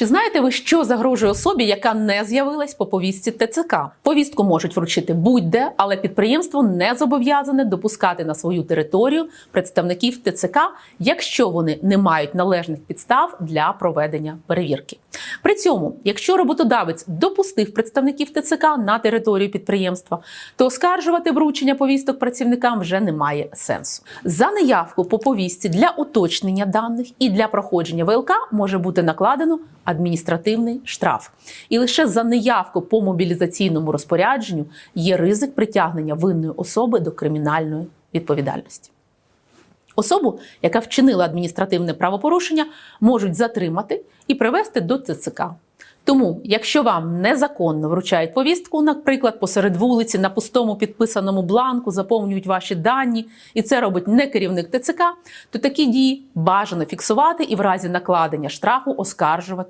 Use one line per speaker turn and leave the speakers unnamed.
Чи знаєте ви, що загрожує особі, яка не з'явилась по повістці ТЦК? Повістку можуть вручити будь-де, але підприємство не зобов'язане допускати на свою територію представників ТЦК, якщо вони не мають належних підстав для проведення перевірки. При цьому, якщо роботодавець допустив представників ТЦК на територію підприємства, то оскаржувати вручення повісток працівникам вже немає сенсу. За неявку по повістці для уточнення даних і для проходження ВЛК може бути накладено адміністративний штраф. І лише за неявку по мобілізаційному розпорядженню є ризик притягнення винної особи до кримінальної відповідальності. Особу, яка вчинила адміністративне правопорушення, можуть затримати і привести до ТЦК. Тому, якщо вам незаконно вручають повістку, наприклад, посеред вулиці на пустому підписаному бланку заповнюють ваші дані, і це робить не керівник ТЦК, то такі дії бажано фіксувати і в разі накладення штрафу оскаржувати